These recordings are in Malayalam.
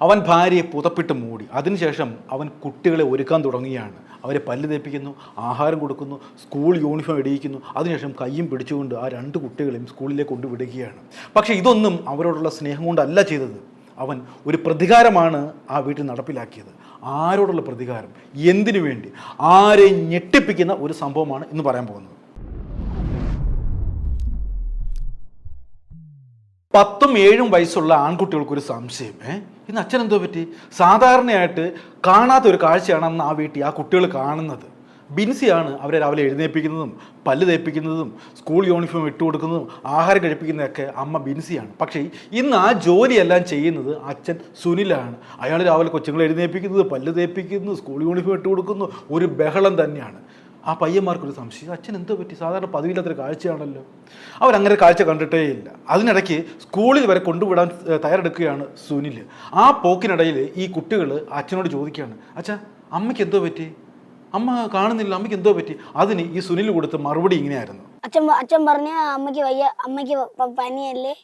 അവൻ ഭാര്യയെ പുതപ്പിട്ട് മൂടി. അതിനുശേഷം അവൻ കുട്ടികളെ ഒരുക്കാൻ തുടങ്ങുകയാണ്. അവരെ പല്ല് തേപ്പിക്കുന്നു ആഹാരം കൊടുക്കുന്നു സ്കൂൾ യൂണിഫോം ഇടിയിക്കുന്നു. അതിനുശേഷം കയ്യും പിടിച്ചുകൊണ്ട് ആ രണ്ട് കുട്ടികളെയും സ്കൂളിലേക്ക് കൊണ്ടുവിടുകയാണ്. പക്ഷേ ഇതൊന്നും അവരോടുള്ള സ്നേഹം കൊണ്ടല്ല ചെയ്തത്. അവൻ ഒരു പ്രതികാരമാണ് ആ വീട്ടിൽ നടപ്പിലാക്കിയത്. ആരോടുള്ള പ്രതികാരം? എന്തിനു വേണ്ടി? ആരെയും ഞെട്ടിപ്പിക്കുന്ന ഒരു സംഭവമാണ് ഇന്ന് പറയാൻ പോകുന്നത്. പത്തും ഏഴും വയസ്സുള്ള ആൺകുട്ടികൾക്കൊരു സംശയം. ഏഹ് ഇന്ന് അച്ഛൻ എന്തോ പറ്റി? സാധാരണയായിട്ട് കാണാത്ത ഒരു കാഴ്ചയാണ് അന്ന് ആ വീട്ടിൽ ആ കുട്ടികൾ കാണുന്നത്. ബിൻസിയാണ് അവരെ രാവിലെ എഴുന്നേൽപ്പിക്കുന്നതും പല്ല് തേപ്പിക്കുന്നതും സ്കൂൾ യൂണിഫോം ഇട്ട് കൊടുക്കുന്നതും ആഹാരം കഴിപ്പിക്കുന്നതൊക്കെ അമ്മ ബിൻസിയാണ്. പക്ഷേ ഇന്ന് ആ ജോലിയെല്ലാം ചെയ്യുന്നത് അച്ഛൻ സുനിലാണ്. അയാൾ രാവിലെ കൊച്ചുങ്ങളെ എഴുന്നേൽപ്പിക്കുന്നത് പല്ല് തേപ്പിക്കുന്നു സ്കൂൾ യൂണിഫോം ഇട്ട് കൊടുക്കുന്നു ഒരു ബഹളം തന്നെയാണ്. ആ പയ്യന്മാർക്കൊരു സംശയം. അച്ഛൻ എന്തോ പറ്റി? സാധാരണ പതിവില്ലാത്തൊരു കാഴ്ചയാണല്ലോ. അവരങ്ങനെ കാഴ്ച കണ്ടിട്ടേ ഇല്ല. അതിനിടയ്ക്ക് സ്കൂളിൽ വരെ കൊണ്ടുവിടാൻ തയ്യാറെടുക്കുകയാണ് സുനിൽ ആ പോക്കിനിടയിൽ ഈ കുട്ടികൾ അച്ഛനോട് ചോദിക്കുകയാണ് അച്ഛാ അമ്മയ്ക്ക് എന്തോ പറ്റി? അമ്മ കാണുന്നില്ല അമ്മയ്ക്ക് എന്തോ പറ്റി? അതിന് ഈ സുനിൽ കൊടുത്ത മറുപടി ഇങ്ങനെയായിരുന്നു. അച്ഛൻ അച്ഛൻ പറഞ്ഞ അമ്മയ്ക്ക് വയ്യ അമ്മയ്ക്ക് പനിയല്ലേ?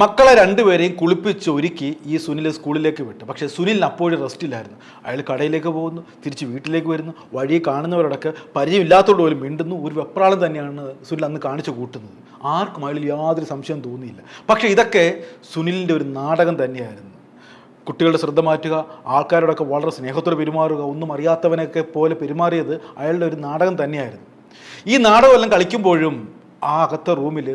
മക്കളെ രണ്ടുപേരെയും കുളിപ്പിച്ച് ഒരുക്കി ഈ സുനിൽ സ്കൂളിലേക്ക് വിട്ടു. പക്ഷേ സുനിലിന് അപ്പോഴും റെസ്റ്റില്ലായിരുന്നു. അയാൾ കടയിലേക്ക് പോകുന്നു തിരിച്ച് വീട്ടിലേക്ക് വരുന്നു വഴി കാണുന്നവരോടൊക്കെ പരിചയമില്ലാത്തതോട് പോലും മിണ്ടുന്നു. ഒരു വെപ്രാളം തന്നെയാണ് സുനിൽ അന്ന് കാണിച്ചു കൂട്ടുന്നത്. ആർക്കും അയാളിൽ യാതൊരു സംശയം തോന്നിയില്ല. പക്ഷേ ഇതൊക്കെ സുനിലിന്റെ ഒരു നാടകം തന്നെയായിരുന്നു. കുട്ടികളുടെ ശ്രദ്ധ മാറ്റുക ആൾക്കാരോടൊക്കെ വളരെ സ്നേഹത്തോടെ പെരുമാറുക ഒന്നും അറിയാത്തവനൊക്കെ പോലെ പെരുമാറിയത് അയാളുടെ ഒരു നാടകം തന്നെയായിരുന്നു. ഈ നാടകമെല്ലാം കളിക്കുമ്പോഴും ആ അകത്തെ റൂമിൽ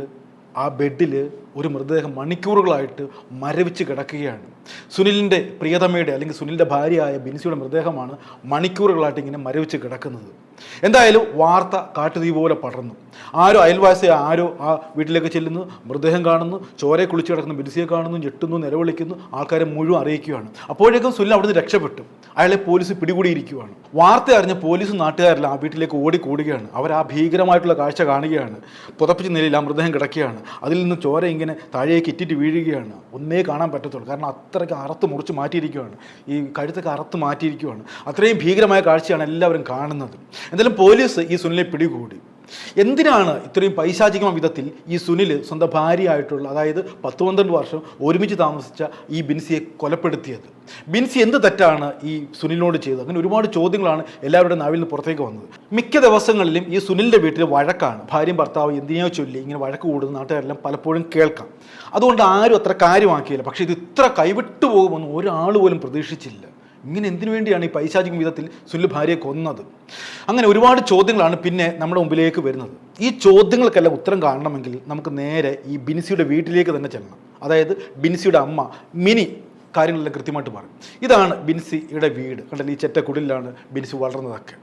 ആ ബെഡിൽ ഒരു മൃതദേഹം മണിക്കൂറുകളായിട്ട് മരവിച്ച് കിടക്കുകയാണ്. സുനിലിന്റെ പ്രിയതമയുടെ അല്ലെങ്കിൽ സുനിലിന്റെ ഭാര്യയായ ബിൻസിയുടെ മൃതദേഹമാണ് മണിക്കൂറുകളായിട്ട് ഇങ്ങനെ മരവിച്ച് കിടക്കുന്നത്. എന്തായാലും വാർത്ത കാട്ടുതീ പോലെ പടർന്നു. ആരോ അയൽവാസി ആരോ ആ വീട്ടിലേക്ക് ചെല്ലുന്നു മൃതദേഹം കാണുന്നു ചോരയെ കുളിച്ച് കിടക്കുന്ന ബിൻസിയെ കാണുന്നു ഞെട്ടുന്നു നിലവിളിക്കുന്നു ആൾക്കാരെ മുഴുവൻ അറിയിക്കുകയാണ്. അപ്പോഴേക്കും സുനിൽ അവിടുന്ന് രക്ഷപ്പെട്ടു. അയാളെ പോലീസ് പിടികൂടിയിരിക്കുകയാണ്. വാർത്ത അറിഞ്ഞ പോലീസും നാട്ടുകാരെല്ലാം ആ വീട്ടിലേക്ക് ഓടിക്കൂടുകയാണ്. അവർ ആ ഭീകരമായിട്ടുള്ള കാഴ്ച കാണുകയാണ്. പുതപ്പിച്ച നിലയിൽ ആ മൃതദേഹം കിടക്കുകയാണ്. അതിൽ നിന്ന് ചോര ഇങ്ങനെ താഴേക്ക് ഇറ്റിറ്റ് വീഴുകയാണ്. ഒന്നേ കാണാൻ പറ്റത്തുള്ളൂ. കാരണം അത്രയ്ക്ക് അറുത്ത് മുറിച്ച് മാറ്റിയിരിക്കുകയാണ് ഈ കഴുത്തൊക്കെ അറുത്ത് മാറ്റിയിരിക്കുകയാണ് അത്രയും ഭീകരമായ കാഴ്ചയാണ് എല്ലാവരും കാണുന്നത്. എന്തായാലും പോലീസ് ഈ സുനിലെ പിടികൂടി. എന്തിനാണ് ഇത്രയും പൈശാചികമായ വിധത്തിൽ ഈ സുനിൽ സ്വന്തം ഭാര്യയായിട്ടുള്ള അതായത് പത്ത് പന്ത്രണ്ട് വർഷം ഒരുമിച്ച് താമസിച്ച ഈ ബിൻസിയെ കൊലപ്പെടുത്തിയത്? ബിൻസി എന്ത് തെറ്റാണ് ഈ സുനിലിനോട് ചെയ്തത്? അങ്ങനെ ഒരുപാട് ചോദ്യങ്ങളാണ് എല്ലാവരുടെ നാവിൽ നിന്ന് പുറത്തേക്ക് വന്നത്. മിക്ക ദിവസങ്ങളിലും ഈ സുനിലിന്റെ വീട്ടിൽ വഴക്കാണ്. ഭാര്യയും ഭർത്താവ് എന്തിനെയോ ചൊല്ലി ഇങ്ങനെ വഴക്ക് കൂടുന്ന നാട്ടുകാരെല്ലാം പലപ്പോഴും കേൾക്കാം. അതുകൊണ്ട് ആരും അത്ര കാര്യമാക്കിയില്ല. പക്ഷേ ഇത് ഇത്ര കൈവിട്ടു പോകുമെന്ന് ഒരാൾ പോലും പ്രതീക്ഷിച്ചില്ല. ഇങ്ങനെ എന്തിനു വേണ്ടിയാണ് ഈ പൈശാചിക വിധത്തിൽ സുനിൽ ഭാര്യയെ കൊന്നത്? അങ്ങനെ ഒരുപാട് ചോദ്യങ്ങളാണ് പിന്നെ നമ്മുടെ മുമ്പിലേക്ക് വരുന്നത്. ഈ ചോദ്യങ്ങൾക്കെല്ലാം ഉത്തരം കാണണമെങ്കിൽ നമുക്ക് നേരെ ഈ ബിൻസിയുടെ വീട്ടിലേക്ക് തന്നെ ചെല്ലണം. അതായത് ബിൻസിയുടെ അമ്മ മിനി കാര്യങ്ങളെല്ലാം കൃത്യമായിട്ട് പറയും. ഇതാണ് ബിൻസിയുടെ വീട്. കണ്ടല്ലോ? ഈ ചെറ്റക്കുടിലാണ് ബിൻസി വളർന്നതൊക്കെ.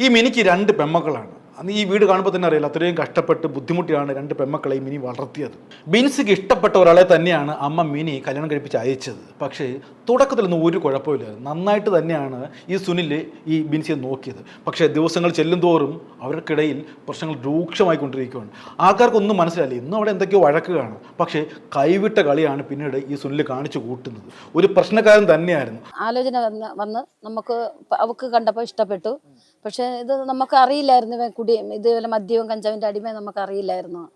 ഈ മിനിക്ക് രണ്ട് പെമ്മക്കളാണ്. അന്ന് ഈ വീട് കാണുമ്പോൾ തന്നെ അറിയില്ല അത്രയും കഷ്ടപ്പെട്ട് ബുദ്ധിമുട്ടിയാണ് രണ്ട് പെമ്മക്കളെ ഈ മിനി വളർത്തിയത്. ബിൻസിക്ക് ഇഷ്ടപ്പെട്ട ഒരാളെ തന്നെയാണ് അമ്മ മിനി കല്യാണം കഴിപ്പിച്ച് അയച്ചത്. പക്ഷേ തുടക്കത്തിലൊന്നും ഒരു കുഴപ്പമില്ലായിരുന്നു. നന്നായിട്ട് തന്നെയാണ് ഈ സുനിൽ ഈ ബിൻസിയെ നോക്കിയത്. പക്ഷേ ദിവസങ്ങൾ ചെല്ലുന്തോറും അവർക്കിടയിൽ പ്രശ്നങ്ങൾ രൂക്ഷമായിക്കൊണ്ടിരിക്കുകയാണ്. ആൾക്കാർക്കൊന്നും മനസ്സിലായില്ല. ഇന്നും അവിടെ എന്തൊക്കെയോ വഴക്കുകയാണ് പക്ഷേ കൈവിട്ട കളിയാണ് പിന്നീട് ഈ സുനിൽ കാണിച്ചു കൂട്ടുന്നത്. ഒരു പ്രശ്നക്കാരൻ തന്നെയായിരുന്നു. ആലോചന വന്ന് നമുക്ക് അവക്ക് കണ്ടപ്പോൾ ഇഷ്ടപ്പെട്ടു. പക്ഷേ ഇത് നമുക്ക് അറിയില്ലായിരുന്നു കുടി ഇതുപോലെ മദ്യവും കഞ്ചാവിന്റെ അടിമ നമുക്ക് അറിയില്ലായിരുന്നു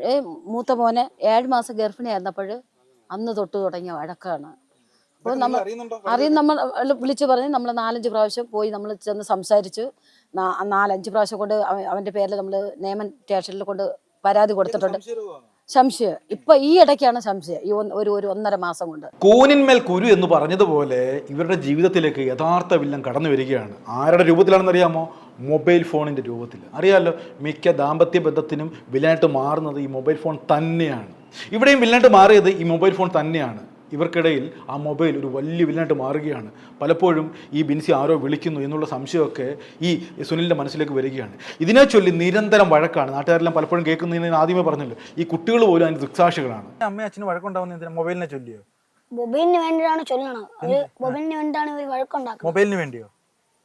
ഏ മൂത്ത മോനെ ഏഴ് മാസം ഗർഭിണിയായിരുന്നപ്പോൾ അന്ന് തൊട്ട് തുടങ്ങിയ വഴക്കാണ്. അപ്പോൾ നമ്മൾ അറിയും നമ്മൾ വിളിച്ചു പറഞ്ഞ് നമ്മൾ നാലഞ്ച് പ്രാവശ്യം പോയി നമ്മൾ ചെന്ന് സംസാരിച്ചു. നാലഞ്ച് പ്രാവശ്യം കൊണ്ട് അവ- അവന്റെ പേരിൽ നമ്മൾ നിയമൻ സ്റ്റേഷനിൽ കൊണ്ട് പരാതി കൊടുത്തിട്ടുണ്ട്. സംശയം. ഇപ്പൊ ഈ ഇടയ്ക്കാണ് സംശയം. ഈ ഒരു ഒരു ഒന്നര മാസം കൊണ്ട്. കൂനിന്മേൽ കുരു എന്ന് പറഞ്ഞതുപോലെ ഇവരുടെ ജീവിതത്തിലേക്ക് യഥാർത്ഥ വില്ലൻ കടന്നു വരികയാണ്. ആരുടെ രൂപത്തിലാണെന്ന് അറിയാമോ മൊബൈൽ ഫോണിന്റെ രൂപത്തിൽ. അറിയാമല്ലോ മിക്ക ദാമ്പത്യ ബന്ധത്തിനും വില്ലനായിട്ട് മാറുന്നത് ഈ മൊബൈൽ ഫോൺ തന്നെയാണ്. ഇവിടെയും വില്ലനായിട്ട് മാറിയത് ഈ മൊബൈൽ ഫോൺ തന്നെയാണ്. ഇവർക്കിടയിൽ ആ മൊബൈൽ ഒരു വലിയ വില്ലനായിട്ട് മാറുകയാണ്. പലപ്പോഴും ഈ ബിൻസി ആരോ വിളിക്കുന്നു എന്നുള്ള സംശയമൊക്കെ ഈ സുനിലിന്റെ മനസ്സിലേക്ക് വരികയാണ്. ഇതിനെ ചൊല്ലി നിരന്തരം വഴക്കാണ്. നാട്ടുകാരെല്ലാം പലപ്പോഴും കേൾക്കുന്നതിന് ഞാൻ ആദ്യമേ പറഞ്ഞല്ലോ ഈ കുട്ടികൾ പോലും അതിന് ദുക്സാക്ഷികളാണ്. അമ്മ അച്ഛന് വഴക്കുണ്ടാവുന്ന എന്തിനാ? മൊബൈലിനെ ചൊല്ലിയോ? മൊബൈലിന് വേണ്ടിയാണ് ചൊല്ലണം. മൊബൈലിന് വേണ്ടിയാണ് ഇവർ വഴക്കുണ്ടാക്കുന്നത്. മൊബൈലിന് വേണ്ടിയോ?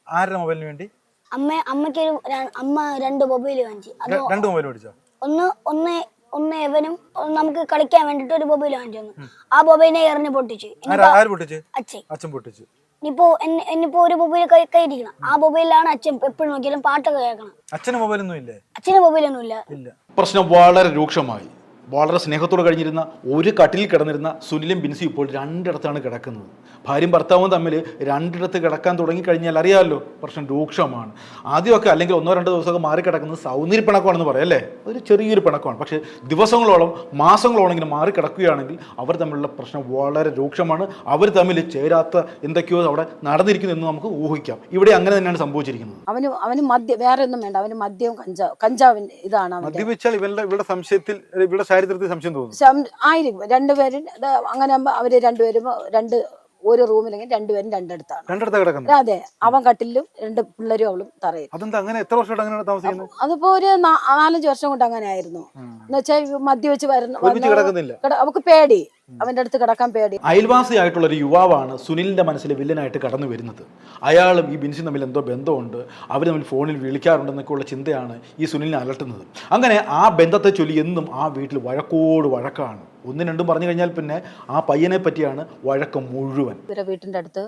ആരുടെ മൊബൈലിന് വേണ്ടി? അമ്മ അമ്മയ്ക്ക് ഒരു അമ്മ രണ്ട് മൊബൈൽ വാങ്ങിച്ചു. അത് രണ്ട് മൊബൈൽ മേടിച്ചോ? ഒന്ന് ഒന്ന് ഒന്ന് എവനും നമുക്ക് കളിക്കാൻ വേണ്ടിട്ട് ഒരു മൊബൈൽ വാങ്ങിച്ചു തന്നു. ആ മൊബൈലിനെ എറിഞ്ഞ് പൊട്ടിച്ചു. ആരാ ആര് പൊട്ടിച്ച്? അച്ഛൻ. അച്ഛൻ പൊട്ടിച്ച്. ഇനിയിപ്പോ എന്നെ- എന്നിപ്പോ ഒരു മൊബൈൽ കൈ കൈയിരിക്കണം ആ മൊബൈലിലാണ് അച്ഛൻ എപ്പോഴും നോക്കിയാലും പാട്ടൊക്കെ കേൾക്കണം. അച്ഛന് മൊബൈലൊന്നും ഇല്ലേ? അച്ഛന് മൊബൈലൊന്നും ഇല്ല. ഇല്ല. പ്രശ്നം വളരെ രൂക്ഷമായി. വളരെ സ്നേഹത്തോടെ കഴിഞ്ഞിരുന്ന ഒരു കട്ടിലിൽ കിടന്നിരുന്ന സുനിലും ബിൻസിയും ഇപ്പോൾ രണ്ടിടത്താണ് കിടക്കുന്നത്. ഭാര്യയും ഭർത്താവും തമ്മിൽ രണ്ടിടത്ത് കിടക്കാൻ തുടങ്ങി കഴിഞ്ഞാൽ അറിയാമല്ലോ പ്രശ്നം രൂക്ഷമാണ്. ആദ്യമൊക്കെ അല്ലെങ്കിൽ ഒന്നോ രണ്ടോ ദിവസമൊക്കെ മാറി കിടക്കുന്നത് സൗന്ദര്യ പിണക്കമാണെന്ന് പറയാം അല്ലേ? അതൊരു ചെറിയൊരു പിണക്കമാണ്. പക്ഷേ ദിവസങ്ങളോളം മാസങ്ങളോളം മാറി കിടക്കുകയാണെങ്കിൽ അവർ തമ്മിലുള്ള പ്രശ്നം വളരെ രൂക്ഷമാണ്. അവർ തമ്മിൽ ചേരാത്ത എന്തൊക്കെയോ അവിടെ നടന്നിരിക്കുന്നു എന്ന് നമുക്ക് ഊഹിക്കാം. ഇവിടെ അങ്ങനെ തന്നെയാണ് സംഭവിച്ചിരിക്കുന്നത്. അവന് അവന് മദ്യ വേറെ ഒന്നും വേണ്ട. അവന് മദ്യവും കഞ്ചാവ് കഞ്ചാവിന്റെ ഇതാണ് മദ്യപിച്ചാൽ ഇവരുടെ ഇവരുടെ സംശയത്തിൽ ഇവരുടെ ചാരിത്രത്തിൽ സംശയം തോന്നുന്നു. ആയിരിക്കും. രണ്ടുപേരും അങ്ങനെ അവർ രണ്ടുപേരും രണ്ട് ഒരു റൂമിലെങ്കിൽ രണ്ടുപേരും രണ്ടിടത്താണ്. രണ്ടിടത്താ കിടക്കുന്നത് അതെ. അവൻ കട്ടിലും രണ്ട് പിള്ളേരും അവളും തറയും അതെന്താ അങ്ങനെ എത്ര വർഷമായിട്ട് അങ്ങനെ താമസിക്കുന്നത് അതിപ്പോ ഒരു നാ- നാലഞ്ച് വർഷം കൊണ്ട് അങ്ങനെ ആയിരുന്നു. എന്ന് വെച്ചാൽ മദ്യവെച്ച് വരുന്ന ഒരുമിച്ച് വന്ന് കിടക്കുന്നില്ല. കിട- അവക്ക് പേടി. അവന്റെ അടുത്ത് കിടക്കാൻ പേടി. അയൽവാസിയായിട്ടുള്ള ഒരു യുവാവാണ് സുനിലിന്റെ മനസ്സിൽ വില്ലനായിട്ട് കടന്നു വരുന്നത്. അയാളും ഈ ബിൻസിയും തമ്മിൽ എന്തോ ബന്ധമുണ്ട്. അവർ തമ്മിൽ ഫോണിൽ വിളിക്കാറുണ്ടെന്നൊക്കെയുള്ള ചിന്തയാണ് ഈ സുനിലിനെ അലട്ടുന്നത്. അങ്ങനെ ആ ബന്ധത്തെ ചൊല്ലി എന്നും ആ വീട്ടിൽ വഴക്കോട് വഴക്കാണ്. ഒന്നും രണ്ടും പറഞ്ഞു കഴിഞ്ഞാൽ പിന്നെ ആ പയ്യനെ പറ്റിയാണ് വഴക്കം മുഴുവൻ. ഇവരെ വീട്ടിന്റെ അടുത്ത്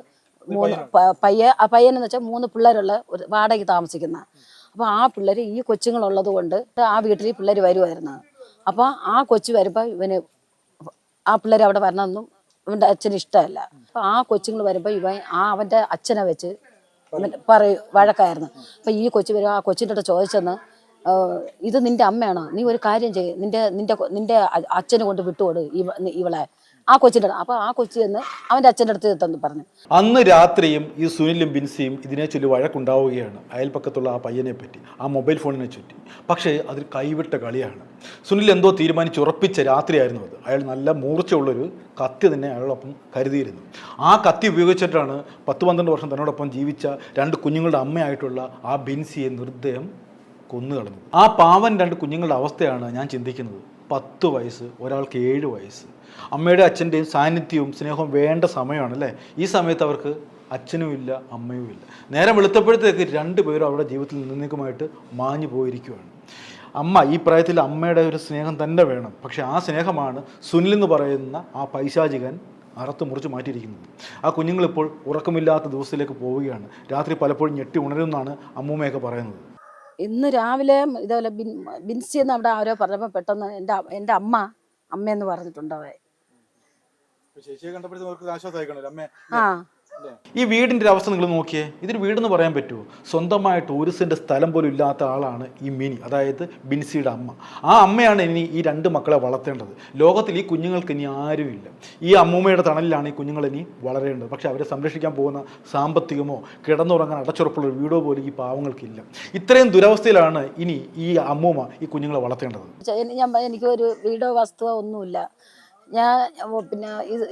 മൂന്ന് പയ്യ ആ പയ്യൻ എന്ന് വെച്ചാൽ മൂന്ന് പിള്ളേരുള്ള ഒരു വാടകയ്ക്ക് താമസിക്കുന്ന. അപ്പൊ ആ പിള്ളേർ ഈ കൊച്ചുങ്ങളുള്ളത് കൊണ്ട് ആ വീട്ടിൽ ഈ പിള്ളേർ വരുമായിരുന്നു അപ്പൊ ആ കൊച്ചു വരുമ്പോൾ ഇവന് ആ പിള്ളേർ അവിടെ വരണമെന്നും ഇവന്റെ അച്ഛന് ഇഷ്ടമല്ല. അപ്പൊ ആ കൊച്ചുങ്ങൾ വരുമ്പോൾ ഇവൻ ആ അവന്റെ അച്ഛനെ വെച്ച് പറയും വഴക്കായിരുന്നു. അപ്പൊ ഈ കൊച്ചു വരും ആ കൊച്ചിന്റെ അടുത്ത് ചോദിച്ചെന്ന് ഇത് നിന്റെ അമ്മയാണോ? നീ ഒരു കാര്യം ചെയ്യ്. നിന്റെ നിന്റെ നിന്റെ അച്ഛനെ കൊണ്ട് വിട്ടുകൊട് ഇവളെ. ആ കൊച്ചിന്റെ അപ്പോൾ അപ്പൊ ആ കൊച്ചി എന്ന് അവന്റെ അച്ഛന്റെ അടുത്ത് തന്നു പറഞ്ഞു. അന്ന് രാത്രിയും ഈ സുനിലും ബിൻസിയും ഇതിനെ ചൊല്ലി വഴക്കുണ്ടാവുകയാണ്. അയൽപ്പക്കത്തുള്ള ആ പയ്യനെ പറ്റി ആ മൊബൈൽ ഫോണിനെ ചുറ്റി പക്ഷേ അതിൽ കൈവിട്ട കളിയാണ്. സുനിൽ എന്തോ തീരുമാനിച്ച് ഉറപ്പിച്ച രാത്രിയായിരുന്നു അത്. അയാൾ നല്ല മൂർച്ചയുള്ളൊരു കത്തി തന്നെ അയാളോടൊപ്പം കരുതിയിരുന്നു. ആ കത്തി ഉപയോഗിച്ചിട്ടാണ് പത്ത് പന്ത്രണ്ട് വർഷം തന്നോടൊപ്പം ജീവിച്ച രണ്ട് കുഞ്ഞുങ്ങളുടെ അമ്മയായിട്ടുള്ള ആ ബിൻസിയെ നിർദ്ദയം കൊന്നുകളഞ്ഞു ആ പാവൻ രണ്ട് കുഞ്ഞുങ്ങളുടെ അവസ്ഥയാണ് ഞാൻ ചിന്തിക്കുന്നത്. പത്ത് വയസ്സ് ഒരാൾക്ക് ഏഴ് വയസ്സ്. അമ്മയുടെ അച്ഛന്റെയും സാന്നിധ്യവും സ്നേഹവും വേണ്ട സമയമാണ് അല്ലേ ഈ സമയത്ത് അവർക്ക് അച്ഛനും ഇല്ല അമ്മയും ഇല്ല നേരം വെളുത്തപ്പോഴത്തേക്ക് രണ്ടുപേരും അവരുടെ ജീവിതത്തിൽ നിന്നേക്കുമായിട്ട് മാഞ്ഞു പോയിരിക്കുകയാണ്. അമ്മ ഈ പ്രായത്തിൽ അമ്മയുടെ ഒരു സ്നേഹം തന്നെ വേണം. പക്ഷേ ആ സ്നേഹമാണ് സുനിൽ എന്ന് പറയുന്ന ആ പൈശാചികൻ അറുത്ത് മുറിച്ച് മാറ്റിയിരിക്കുന്നത്. ആ കുഞ്ഞുങ്ങളിപ്പോൾ ഉറക്കമില്ലാത്ത ദിവസത്തിലേക്ക് പോവുകയാണ്. രാത്രി പലപ്പോഴും ഞെട്ടി ഉണരുമെന്നാണ് അമ്മൂമ്മയൊക്കെ പറയുന്നത്. ഇന്ന് രാവിലെ ഇതേപോലെ ബിൻ ബിൻസി എന്ന് അവിടെ ആരോ പറഞ്ഞപ്പോൾ പെട്ടെന്ന് എന്റെ എന്റെ എന്റെ അമ്മ അമ്മയെന്ന് പറഞ്ഞിട്ടുണ്ട് ആ. ഈ വീടിന്റെ അവസ്ഥ നിങ്ങൾ നോക്കിയേ. ഇതൊരു വീടെന്ന് പറയാൻ പറ്റുമോ സ്വന്തമായിട്ട് ഒരു സെന്റ് സ്ഥലം പോലും ഇല്ലാത്ത ആളാണ് ഈ മിനി അതായത് ബിൻസിയുടെ അമ്മ. ആ അമ്മയാണ് ഇനി ഈ രണ്ട് മക്കളെ വളർത്തേണ്ടത്. ലോകത്തിൽ ഈ കുഞ്ഞുങ്ങൾക്ക് ഇനി ആരുമില്ല. ഈ അമ്മൂമ്മയുടെ തണലിലാണ് ഈ കുഞ്ഞുങ്ങൾ ഇനി വളരേണ്ടത്. പക്ഷെ അവരെ സംരക്ഷിക്കാൻ പോകുന്ന സാമ്പത്തികമോ കിടന്നുറങ്ങാൻ അടച്ചുറപ്പുള്ള ഒരു വീടോ പോലും ഈ പാവങ്ങൾക്കില്ല. ഇത്രയും ദുരവസ്ഥയിലാണ് ഇനി ഈ അമ്മൂമ്മ ഈ കുഞ്ഞുങ്ങളെ വളർത്തേണ്ടത്. എനിക്ക് ഒരു വീടോ വസ്തുവോ ഒന്നുമില്ല. ഞാൻ പിന്നെ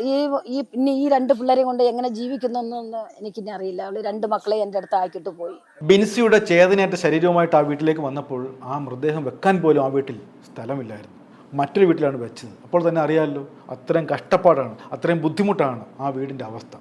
ഈ ഈ പിന്നെ ഈ രണ്ട് പിള്ളേരെയും കൊണ്ട് എങ്ങനെ ജീവിക്കുന്നൊന്നും എനിക്കിനി അറിയില്ല. അവൾ രണ്ട് മക്കളെ എന്റെ അടുത്ത് ആക്കിയിട്ട് പോയി. ബിൻസിയുടെ ചേതനയേറ്റ ശരീരവുമായിട്ട് ആ വീട്ടിലേക്ക് വന്നപ്പോൾ ആ മൃതദേഹം വെക്കാൻ പോലും ആ വീട്ടിൽ സ്ഥലമില്ലായിരുന്നു. മറ്റൊരു വീട്ടിലാണ് വെച്ചത്. അപ്പോൾ തന്നെ അറിയാമല്ലോ അത്രയും കഷ്ടപ്പാടാണ് അത്രയും ബുദ്ധിമുട്ടാണ് ആ വീടിന്റെ അവസ്ഥ.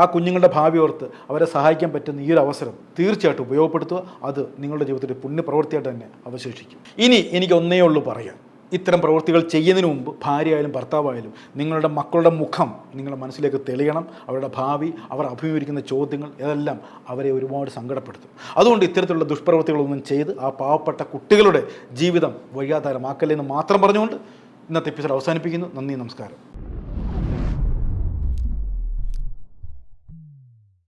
ആ കുഞ്ഞുങ്ങളുടെ ഭാവി ഓർത്ത് അവരെ സഹായിക്കാൻ പറ്റുന്ന ഈ ഒരു അവസരം തീർച്ചയായിട്ടും ഉപയോഗപ്പെടുത്തുക. അത് നിങ്ങളുടെ ജീവിതത്തിൽ പുണ്യപ്രവൃത്തിയായിട്ട് തന്നെ അവശേഷിക്കും. ഇനി എനിക്ക് ഒന്നേ ഉള്ളൂ പറയാം ഇത്തരം പ്രവൃത്തികൾ ചെയ്യുന്നതിന് മുമ്പ് ഭാര്യയായാലും ഭർത്താവായാലും നിങ്ങളുടെ മക്കളുടെ മുഖം നിങ്ങളുടെ മനസ്സിലേക്ക് തെളിയണം. അവരുടെ ഭാവി അവർ അഭിമുഖീകരിക്കുന്ന ചോദ്യങ്ങൾ ഇതെല്ലാം അവരെ ഒരുപാട് സങ്കടപ്പെടുത്തും. അതുകൊണ്ട് ഇത്തരത്തിലുള്ള ദുഷ്പ്രവൃത്തികളൊന്നും ചെയ്ത് ആ പാവപ്പെട്ട കുട്ടികളുടെ ജീവിതം വഴിയാധാരമാക്കല്ലെന്ന് മാത്രം പറഞ്ഞുകൊണ്ട് ഇന്നത്തെ എപ്പിസോഡ് അവസാനിപ്പിക്കുന്നു. നന്ദി നമസ്കാരം.